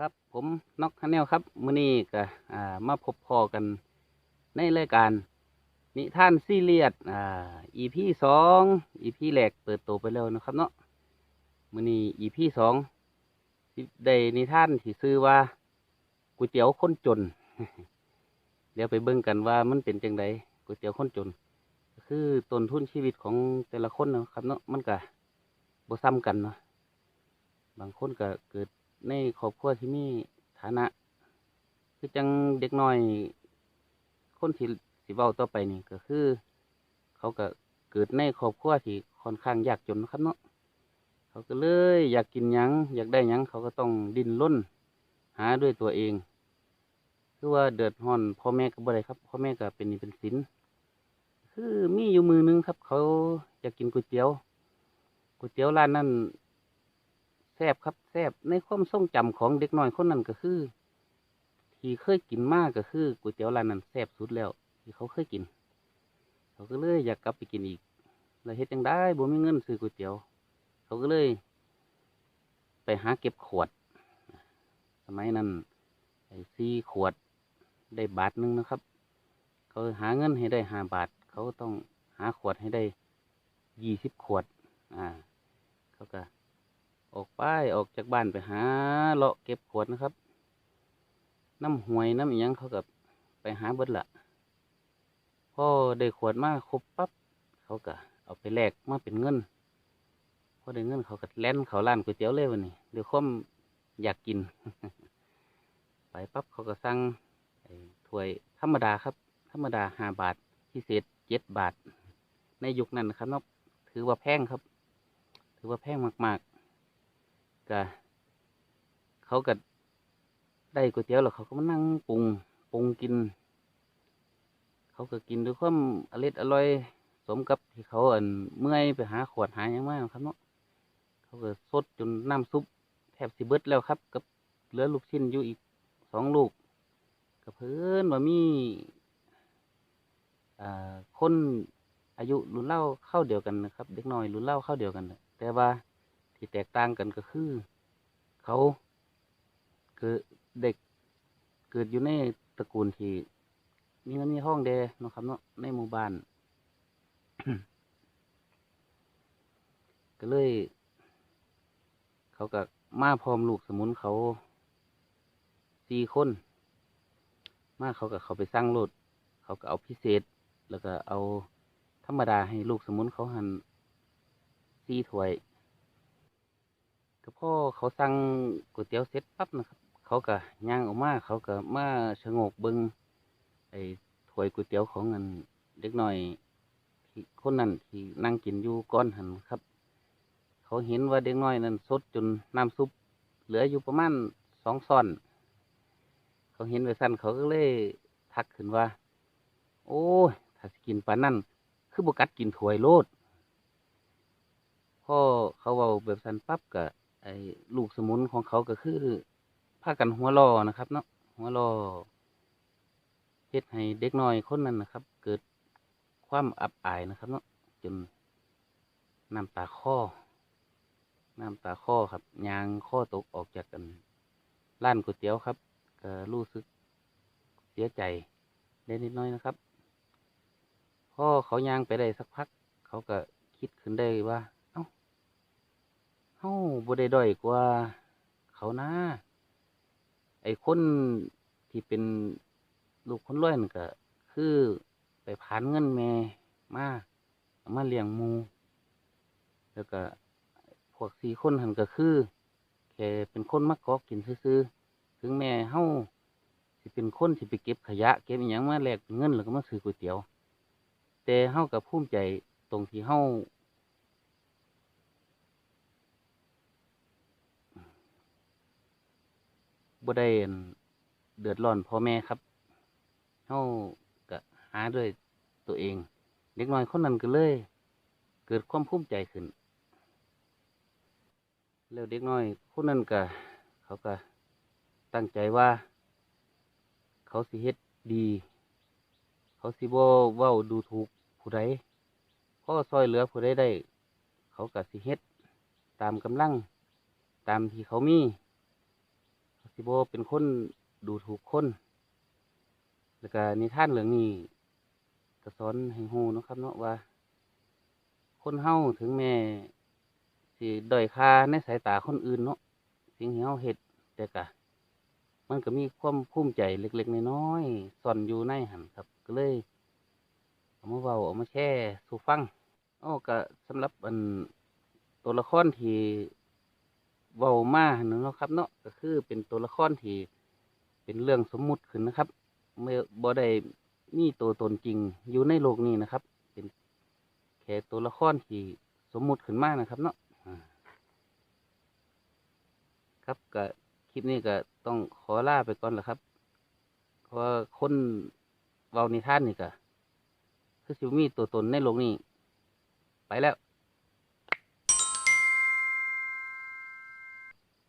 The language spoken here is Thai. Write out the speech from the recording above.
ครับผมนกฮันแนลครับมื้อนี้ก็อ่ามาพบพอกันในรายการนิท่านซีเรียสอ่า EP สอง EP แรกเปิดตัวไปแล้วนะครับเนาะมื้อนี้ EP สองได้นิท่านที่ชื่อว่าก๋วยเตี๋ยวคนจน เดี๋ยวไปเบิ่งกันว่ามันเป็นจังไดก๋วยเตี๋ยวคนจนก็คือต้นทุนชีวิตของแต่ละคนนะครับเนาะมันก็บ่ซ้ำกันเนาะบางคนก็เกิด ในครอบครัวที่มีฐานะ คือจังเด็กน้อย คนที่สิเว้าต่อไปนี่ก็คือ เขาก็เกิดในครอบครัวที่ค่อนข้างยากจนนะครับเนาะเขาก็เลย อยากกินหยังอยากได้หยังเขาก็ต้องดิ้นรนหาด้วยตัวเองคือว่าเดือดร้อนพ่อแม่ก็บ่ได้ครับพ่อแม่ก็เป็นนี้เป็นสินคือมีอยู่มือหนึงครับ เขาอยากกินก๋วยเตี๋ยวก๋วยเตี๋ยวร้านนั้น แซบครับแซบในความทรงจำของเด็กน้อยคนนั้นก็คือ ที่เคยกินมากก็คือก๋วยเตี๋ยวร้านนั้นแซบสุดแล้ว ที่เขาเคยกิน เขาก็เลยอยากกลับไปกินอีกเลยเฮ็ดจังได้บ่มีเงินซื้อก๋วยเตี๋ยว เขาก็เลย ไปหาเก็บขวด สมัยนั้นไอ้ซีขวดได้บาทหนึงนะครับ เขาหาเงินให้ได้ห้าบาท เขาต้องหาขวดให้ได้ยี่สิบขวด อ่า เขาก็ ออกไปออกจากบ้านไปหาเลาะเก็บขวดนะครับ น้ำหวยน้ำอิหยังเขากับไปหาเบิดละพ่อได้ขวดมาครบปั๊บเขาก็เอาไปแลกมาเป็นเงินพอได้เงินเขาก็แล่นเขาร้านก๋วยเตี๋ยวเลยวันนี้เด้วยวามอยากกิน ไปปั๊บเขาก็สั่งถ้วยธรรมดาครับ ธรรมดาห้าบาทพิเศษเจ็ดบาท ในยุคนั้นครับนาะถือว่าแพงครับ ถือว่าแพงมาก ก็เขาก็ได้ก๋วยเตี๋ยวแล้วเขาก็มานั่งปรุงปรุงกิน เขาก็กินด้วยความอร่อยอร่อย สมกับที่เขาอันเมื่อยไปหาขวดหาหยังมาครับเนาะเขาก็สดจนน้ำซุปแทบสิเบิดแล้วครับ กับเหลือลูกชิ้นอยู่อีกสองลูกก็เพิ่อนว่ามีคนอายุรุ่นเล่าเข้าเดียวกันนะครับ เด็กน้อยรุ่นเล่าเข้าเดียวกัน แต่ว่า ที่แตกต่างกันก็คือ เขาเกิดเด็กเกิดอยู่ในตระกูลที่มีเงินมีห้องเดนะครับเนาะในหมู่บ้าน ก็เลย เขาก็มาพร้อมลูกสมุนเขาสี่คน มาเขาก็เขาไปสร้างรถเขาก็เอาพิเศษ แล้วก็เอาธรรมดาให้ลูกสมุนเขาหันสี่ถ้วย ก็พ่อเขาสั่งก๋วยเตี๋ยวเสร็จปั๊บนะครับ เขาก็ย่างออกมาเขาก็มาชะโงกเบิ้งไอ้ถ้วยก๋วยเตี๋ยวของเงินเด็กหน่อยที่คนนั้นที่นั่งกินอยู่ก้อนหันครับ เขาเห็นว่าเด็กน้อยนั้นสดจนน้ำซุป เหลืออยู่ประมาณสองซ่อน เขาเห็นไว้สั้นเขาก็เลยทักขึ้นว่า โอ้ยถ้าสกินปานนั่นคือบกัดกินถ้วยโลดพ่อเขาเว้าแบบสั้นปั๊บก็ ไอ้ลูกสมุนของเขาก็คือพากันหัวรอนะครับ เนาะหัวรอเฮ็ดให้เด็กน้อยคนนั้นนะครับ เกิดความอับอายนะครับ เนาะจนน้ำตาข้อน้ำตาข้อครับยางข้อตกออกจากกันร้านก๋วยเตี๋ยวครับก็รู้สึกเสียใจได้นิดน้อยนะครับพ่อเขายางไปได้สักพัก เขาก็คิดขึ้นได้ว่าาบ่ได้ด้อยกว่าเขานะ ไอ้คนที่เป็นลูกคนรวยนั่นก็คือไปผ่านเงินแม่มาเอามาเลี้ยงหมู แล้วก็พวกสี่คนหันก็คือแค่เป็นคนมากกอกกินซื่อๆถึงแม่เฮาสิเป็นคนที่ไปเก็บขยะ เก็บอหยังมาแลกเป็นเงินแล้วก็มาซื้อก๋วยเตี๋ยว แต่เฮาก็ภูมิใจตรงที่เฮา บ่ได้เดือดร้อนพ่อแม่ครับเฮาก็หาด้วยตัวเอง เด็กน้อยคนนั้นก็เลย เกิดความภูมิใจขึ้น แล้วเด็กน้อยคนนั้นก็เขาก็ตั้งใจว่า เขาสิเฮ็ดดี เขาสิบ่เว้าดูถูกผู้ใดพ่อซอยเหลือผู้ใดได้ เขาก็สิเฮ็ดตามกำลัง ตามที่เขามี สิบเป็นคนดูถูกคน แล้วก็นิทานเรื่องนี้ก็สอนให้ฮูนะครับเนาะว่า คนเฮาถึงแม้สิด้อยค่าในสายตาคนอื่นเนาะสิ่งที่เฮาเฮ็ดแต่ก็มันก็มีความภูมิใจเล็กๆน้อยๆซ่อนอยู่ในหันครับ ก็เลยเอามาเว้าเอามาแชร์สู่ฟังอ้อก็สำหรับอันตัวละครที่ เว้ามาหั่นเนาะครับ เนาะก็คือเป็นตัวละครที่เป็นเรื่องสมมุติขึ้นนะครับไม่บ่ได้มีตัวตนจริงอยู่ในโลกนี้นะครับ เป็นแค่ตัวละครที่สมมุติขึ้นมานะครับ เนาะครับก็คลิปนี้ก็ต้องขอลาไปก่อนแหละครับ เพราะคนเว้านิทานนี่ก็คือสิมีตัวตนในโลกนี้ ไปแล้ว